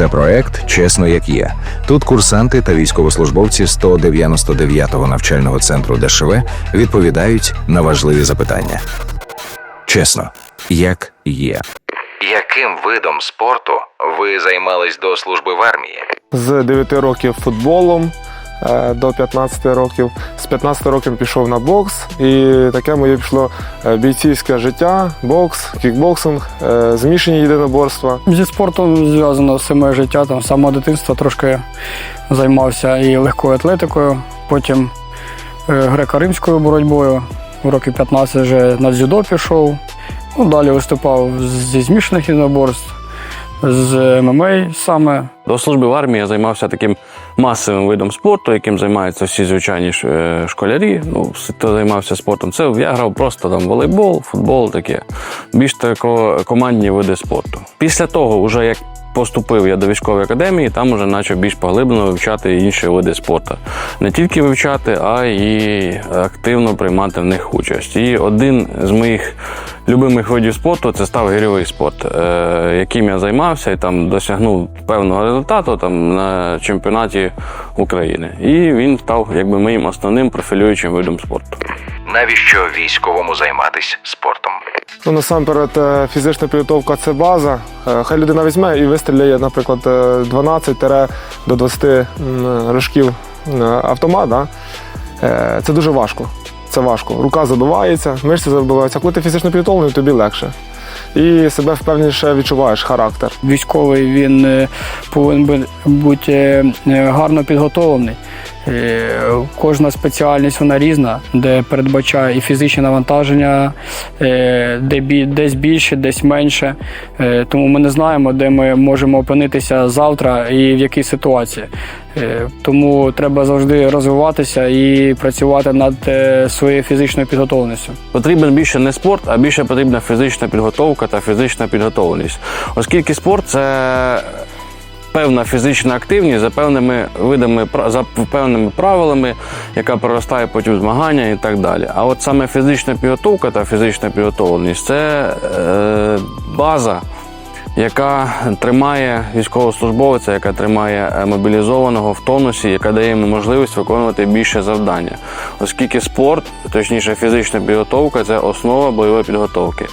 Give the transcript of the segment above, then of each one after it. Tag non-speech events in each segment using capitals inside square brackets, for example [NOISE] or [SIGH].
Це проект Чесно як є. Тут курсанти та військовослужбовці 199-го навчального центру ДШВ відповідають на важливі запитання. Чесно, як є. Яким видом спорту ви займались до служби в армії? З 9 років футболом до 15 років. З 15 років пішов на бокс, і таке моє пішло е, бійцівське життя, бокс, кікбоксинг, е, змішані єдиноборства. Зі спортом зв'язано все моє життя. Там з самого дитинства трошки займався і легкою атлетикою, потім е, греко-римською боротьбою. У років 15 вже на дзюдо пішов. Ну, далі виступав зі змішаних єдиноборств, з ММА саме. До служби в армії я займався таким масовим видом спорту, яким займаються всі звичайні е, школярі. Ну, хто займався спортом. Це я грав просто там волейбол, футбол, таке. Більш тако командні види спорту. Після того, вже як поступив я до військової академії, там вже почав більш поглиблено вивчати інші види спорту. Не тільки вивчати, а й активно приймати в них участь. І один з моїх любимих видів спорту це став гірьовий спорт, е, яким я займався і там досягнув певного результату там на чемпіонаті України. І він став якби моїм основним профілюючим видом спорту. Навіщо військовому займатися спортом? Ну, насамперед, е, фізична підготовка це база. Е, Хай людина візьме і вистріляє, наприклад, е, 12 до 20 рожків автомат. Да? Е, Це дуже важко. Це важко. Рука задувається, мишці забиваються. Коли ти фізично підготовлений, тобі легше. І себе впевненіше відчуваєш характер. Військовий він повинен бути гарно підготовлений. Е, Кожна спеціальність вона різна, де передбачає і фізичне навантаження, е, де десь більше, десь менше. Е, Тому ми не знаємо, де ми можемо опинитися завтра і в якій ситуації. Тому треба завжди розвиватися і працювати над своєю фізичною підготовленістю. Потрібен більше не спорт, а більше потрібна фізична підготовка та фізична підготовленість. Оскільки спорт це певна фізична активність за певними видами, за певними правилами, яка проростає потім змагання і так далі. А от саме фізична підготовка та фізична підготовленість це е, база. Яка тримає військовослужбовця, яка тримає е, мобілізованого в тонусі, яка дає йому можливість виконувати більше завдання, оскільки спорт, точніше фізична підготовка, це основа бойової підготовки.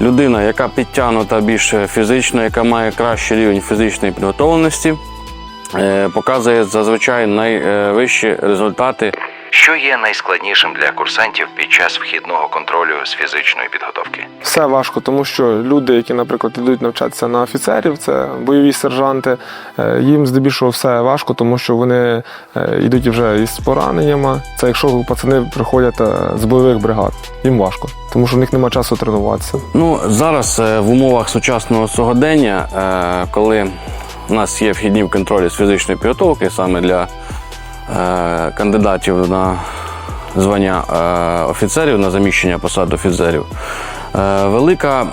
Людина, яка підтягнута більш фізично, яка має кращий рівень фізичної підготовленості, е, показує зазвичай найвищі результати Що є найскладнішим для курсантів під час вхідного контролю з фізичної підготовки? Все важко, тому що люди, які, наприклад, йдуть навчатися на офіцерів, це бойові сержанти, е, їм здебільшого все важко, тому що вони е, йдуть вже із пораненнями. Це якщо пацани приходять е, з бойових бригад, їм важко, тому що в них немає часу тренуватися. Ну, зараз в умовах сучасного сьогодення, коли у нас є вхідні в контролі з фізичної підготовки саме для кандидатів на звання е, офіцерів, на заміщення посад офіцерів, е, велика.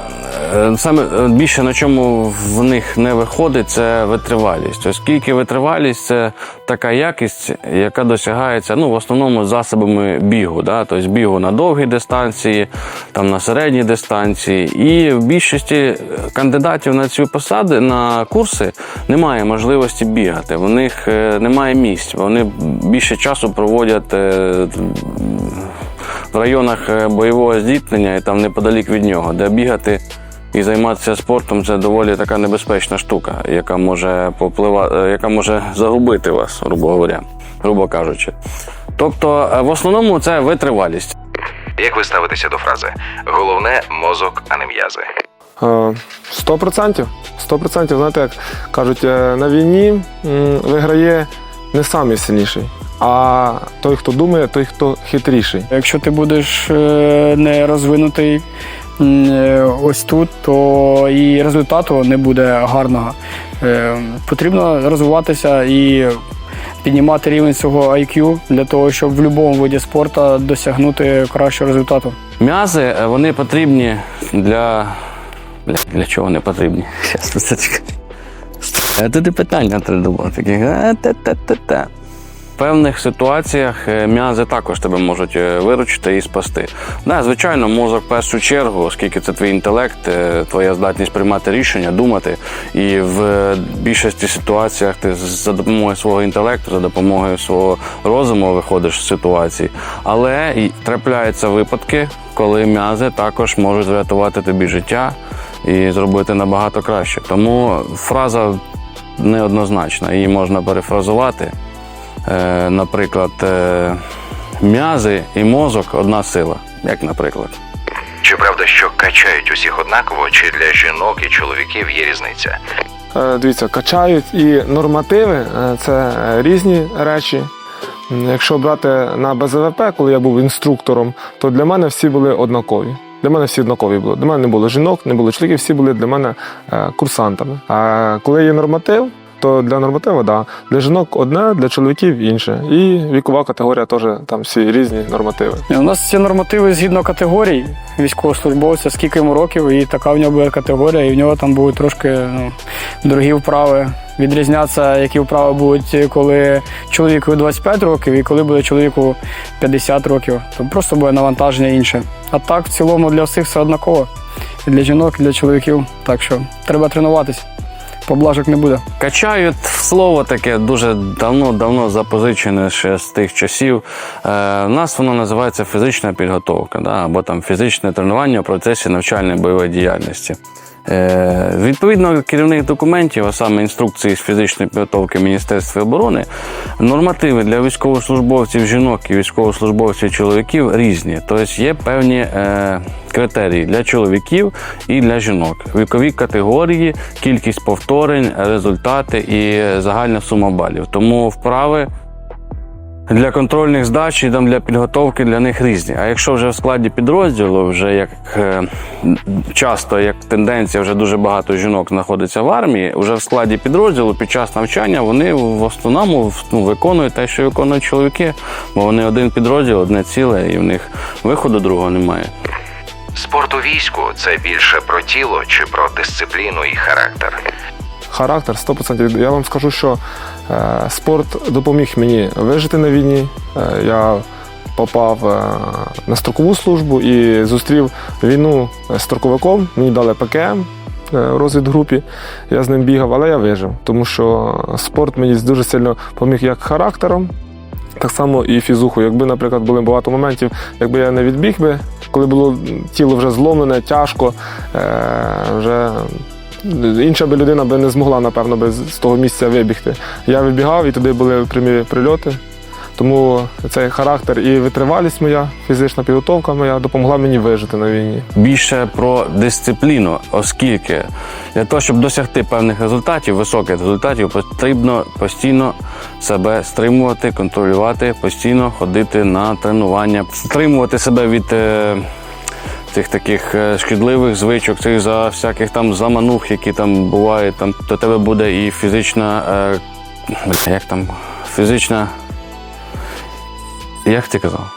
е, Саме е, більше на чому в них не виходить, це витривалість. Оскільки витривалість це така якість, яка досягається ну, в основному засобами бігу, да? тобто бігу на довгій дистанції, там на середній дистанції. І в більшості кандидатів на ці посади, на курси, немає можливості бігати. В них е, немає місць. Вони більше часу проводять е, в районах е, бойового зіткнення і там неподалік від нього, де бігати. І займатися спортом це доволі така небезпечна штука, яка може попливати, яка може загубити вас, грубо говоря, грубо кажучи. Тобто, е, в основному це витривалість. Як ви ставитеся до фрази Головне мозок, а не м'язи? Е, Сто процентів. Сто процентів, знаєте, як кажуть, е, на війні виграє не самий сильніший, а той, хто думає, той, хто хитріший. Якщо ти будеш е, не розвинутий е, ось тут, то і результату не буде гарного. Е, Потрібно розвиватися і піднімати рівень свого IQ для того, щоб в будь-якому виді спорту досягнути кращого результату. М'язи вони потрібні для. Для, для чого вони потрібні? [LAUGHS] Щас, це. Е, і питання треба було таке. Е, певних ситуаціях е, м'язи також тебе можуть е, виручити і спасти. Да, звичайно, мозок в першу чергу, оскільки це твій інтелект, е, твоя здатність приймати рішення, думати. І в більшості ситуаціях ти за допомогою свого інтелекту, за допомогою свого розуму виходиш з ситуації. Але і трапляються випадки, коли м'язи також можуть врятувати тобі життя і зробити набагато краще. Тому фраза неоднозначна, її можна перефразувати. Е, наприклад, е, м'язи і мозок одна сила, як наприклад. Чи правда, що качають усіх однаково, чи для жінок і чоловіків є різниця? Е, Дивіться, качають і нормативи це різні речі. Якщо брати на БЗВП, коли я був інструктором, то для мене всі були однакові. Для мене всі однакові були. Для мене не було жінок, не було чоловіків, всі були для мене курсантами. А коли є норматив, то для нормативу, да. Для жінок одне, для чоловіків інше. І вікова категорія теж там всі різні нормативи. У нас ці нормативи згідно категорій військовослужбовця, скільки йому років, і така в нього буде категорія, і в нього там будуть трошки ну, дорогі вправи. Відрізняться, які вправи будуть, коли чоловіку 25 років і коли буде чоловіку 50 років. То просто буде навантаження інше. А так, в цілому для всіх все однаково. І для жінок, і для чоловіків. Так що треба тренуватись. Поблажок не буде. Качають слово таке дуже давно-давно запозичене ще з тих часів. Е, у нас воно називається фізична підготовка, да, або там фізичне тренування в процесі навчальної бойової діяльності. Е, відповідно керівних документів, а саме інструкції з фізичної підготовки Міністерства оборони, нормативи для військовослужбовців жінок і військовослужбовців чоловіків різні. Тобто є певні е, критерії для чоловіків і для жінок. Вікові категорії, кількість повторень, результати і загальна сума балів. Тому вправи для контрольних здач і там для підготовки для них різні. А якщо вже в складі підрозділу, вже як е, часто як тенденція, вже дуже багато жінок знаходиться в армії, вже в складі підрозділу під час навчання вони в основному ну, виконують те, що виконують чоловіки, бо вони один підрозділ, одне ціле, і в них виходу другого немає. Спорт у війську це більше про тіло чи про дисципліну і характер. Характер 100%. Я вам скажу, що е, спорт допоміг мені вижити на війні. Е, я попав е, на строкову службу і зустрів війну строковиком. Мені дали ПКМ в розвідгрупі. Я з ним бігав, але я вижив, тому що спорт мені дуже сильно допоміг як характером. Так само і фізуху. Якби, наприклад, були багато моментів, якби я не відбіг би, коли було тіло вже зломлене, тяжко, вже інша би людина би не змогла, напевно, би з того місця вибігти. Я вибігав і туди були прямі прильоти. Тому цей характер і витривалість моя, фізична підготовка моя допомогла мені вижити на війні. більше про дисципліну, оскільки для того, щоб досягти певних результатів, високих результатів, потрібно постійно себе стримувати, контролювати, постійно ходити на тренування, стримувати себе від. Цих таких е, шкідливих звичок, цих за всяких там заманух, які там бувають, там до тебе буде і фізична, е, як там, фізична. Як ти казав?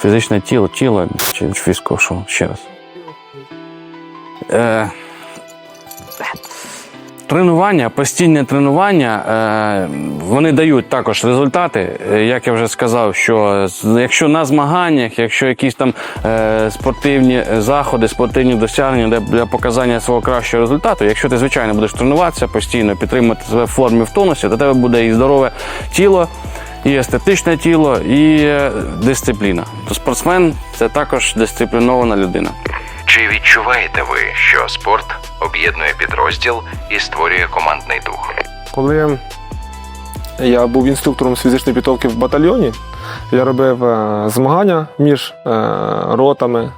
Фізичне тіло, тіло чи фізко, що ще раз. Е, тренування, постійне тренування, е, вони дають також результати. Е, Як я вже сказав, що якщо на змаганнях, якщо якісь там е, спортивні заходи, спортивні досягнення для, показання свого кращого результату, якщо ти звичайно будеш тренуватися постійно, підтримувати себе в формі в тонусі, то тебе буде і здорове тіло, і естетичне тіло, і дисципліна. То спортсмен це також дисциплінована людина. Чи відчуваєте ви, що спорт об'єднує підрозділ і створює командний дух? Коли я був інструктором з фізичної підготовки в батальйоні, я робив е, змагання між е, ротами.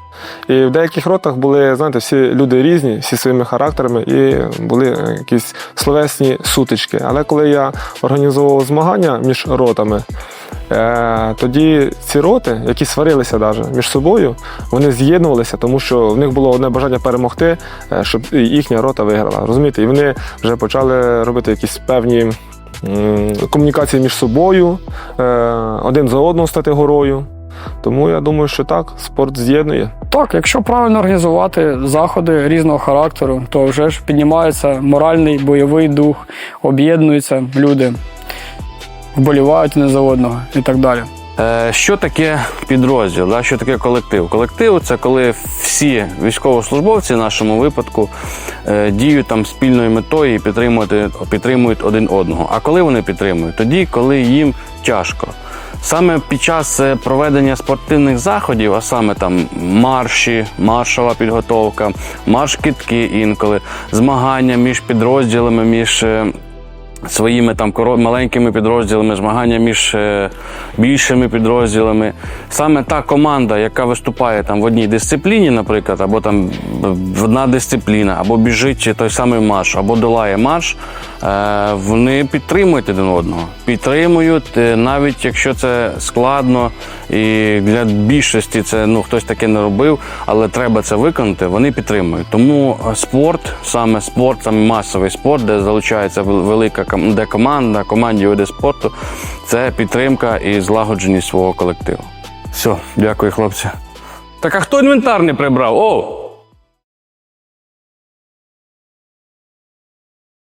І в деяких ротах були, знаєте, всі люди різні, всі своїми характерами, і були е, якісь словесні сутички. Але коли я організовував змагання між ротами, тоді ці роти, які сварилися навіть між собою, вони з'єднувалися, тому що в них було одне бажання перемогти, е, щоб їхня рота виграла. Розумієте? І вони вже почали робити якісь певні комунікації між собою, е, один за одного стати горою. Тому я думаю, що так, спорт з'єднує. Так, якщо правильно організувати заходи різного характеру, то вже ж піднімається моральний бойовий дух, об'єднуються люди. Вболівають один за одного і так далі. Е, Що таке підрозділ? Що таке колектив? Колектив це коли всі військовослужбовці в нашому випадку е, діють там спільною метою і підтримують, підтримують один одного. А коли вони підтримують? Тоді, коли їм тяжко. Саме під час е, проведення спортивних заходів, а саме там марші, маршова підготовка, марш-китки інколи, змагання між підрозділами, між своїми там маленькими підрозділами, змагання між е, більшими підрозділами. Саме та команда, яка виступає там в одній дисципліні, наприклад, або там одна дисципліна, або біжить той самий марш, або долає марш, вони підтримують один одного. Підтримують, е, навіть якщо це складно, і для більшості це ну хтось таке не робив, але треба це виконати. Вони підтримують. Тому е, спорт, саме спорт, саме масовий спорт, де залучається велика де команда, команді види спорту, це підтримка і злагодженість свого колективу. Все, дякую, хлопці. Так а хто інвентар не прибрав? О!